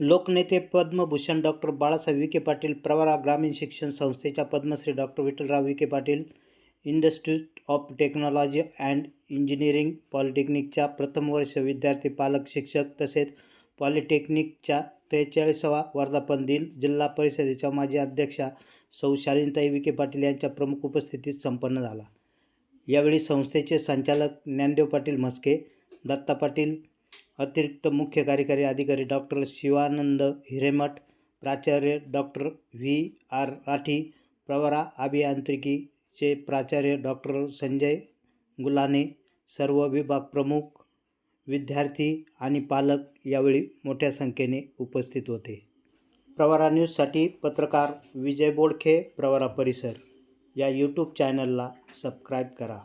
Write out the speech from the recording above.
लोकनेते पद्मभूषण डॉक्टर बाळासाहेब विखे पाटील प्रवरा ग्रामीण शिक्षण संस्थेच्या Padma Shri doctor Vitthalrao Vikhe Patil institute of technology and engineering पॉलिटेक्निकच्या प्रथम वर्ष विद्यार्थी पालक शिक्षक तसेच पॉलिटेक्निकच्या त्रेचाळीसावा वर्धापन दिन जिल्हा परिषदेच्या माजी अध्यक्षा सौ. शालिनताई विखे पाटील यांच्या प्रमुख उपस्थितीत संपन्न झाला. यावेळी संस्थेचे संचालक ज्ञानदेव पाटील म्हस्के दत्ता पाटील अतिरिक्त मुख्य कार्यकारी अधिकारी डॉक्टर शिवानंद हिरेमठ प्राचार्य doctor V R Rathi Pravara अभियांत्रिकीचे प्राचार्य डॉक्टर संजय गुलाने सर्व विभाग प्रमुख विद्यार्थी आणि पालक यावेळी मोठ्या संख्येने उपस्थित होते. प्रवरा न्यूजसाठी पत्रकार विजय बोडखे प्रवरा परिसर. या यूट्यूब चॅनलला सबस्क्राईब करा.